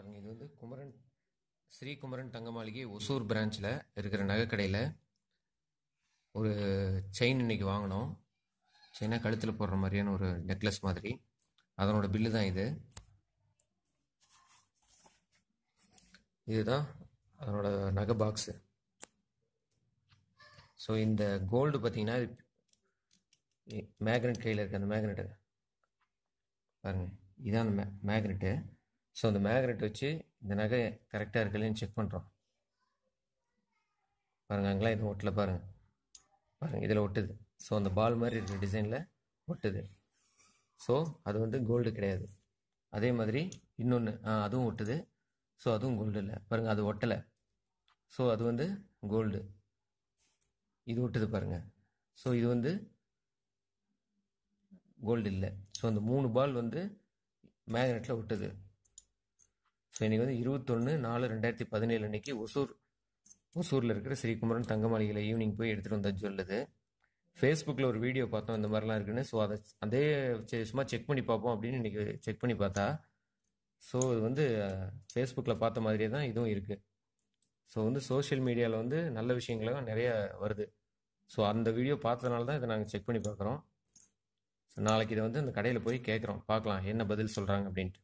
பாருங்க இது வந்து குமரன் ஸ்ரீ குமரன் தங்க மாளிகை ஒசூர் பிரான்ச்சில் இருக்கிற நகைக்கடையில் ஒரு செயின் இன்னைக்கு வாங்கினோம். செயினாக கழுத்தில் போடுற மாதிரியான ஒரு நெக்லஸ் மாதிரி. அதனோட பில்லு தான் இது. இதுதான் அதனோட நகை பாக்ஸு ஸோ இந்த கோல்டு பார்த்தீங்கன்னா மேக்னெட் கையில் இருக்க அந்த மேக்னெட்டு பாருங்க இதான் அந்த மே மேக்னெட்டு ஸோ அந்த மேக்னெட் வச்சு இந்த நகை கரெக்டாக இருக்குல்லன்னு செக் பண்ணுறோம் பாருங்கள் அங்கெல்லாம் எதுவும் ஒட்டில் பாருங்கள் பாருங்கள் இதில் ஒட்டுது. ஸோ அந்த பால் மாதிரி இருக்கிற டிசைனில் ஒட்டுது. ஸோ அது வந்து கோல்டு கிடையாது. அதே மாதிரி இன்னொன்று அதுவும் ஒட்டுது. ஸோ அதுவும் கோல்டு இல்லை. பாருங்கள் அது ஒட்டலை. ஸோ அது வந்து கோல்டு இது ஒட்டுது பாருங்கள் ஸோ இது வந்து கோல்டு இல்லை. ஸோ அந்த மூணு பால் வந்து மேக்னெட்டில் ஒட்டுது. ஸோ இன்றைக்கி வந்து இருபத்தொன்று நாலு ரெண்டாயிரத்தி பதினேழு அன்னைக்கு ஒசூர் ஒசூரில் இருக்கிற ஸ்ரீகுமரன் தங்க மாளிகையில் ஈவினிங் போய் எடுத்துகிட்டு வந்தால் சொல்லுது. ஃபேஸ்புக்கில் ஒரு வீடியோ பார்த்தோம் இந்த மாதிரிலாம் இருக்குன்னு. ஸோ அதை அதே சும்மா செக் பண்ணி பார்ப்போம் அப்படின்னு இன்றைக்கி செக் பண்ணி பார்த்தா ஸோ இது வந்து ஃபேஸ்புக்கில் பார்த்த மாதிரியே தான் இதுவும் இருக்குது ஸோ வந்து சோஷியல் மீடியாவில் வந்து நல்ல விஷயங்களும் நிறைய வருது. ஸோ அந்த வீடியோ பார்த்ததுனால தான் இதை நாங்கள் செக் பண்ணி பார்க்குறோம். ஸோ நாளைக்கு இதை வந்து அந்த கடையில் போய் கேட்குறோம். பார்க்கலாம் என்ன பதில் சொல்கிறாங்க அப்படின்ட்டு.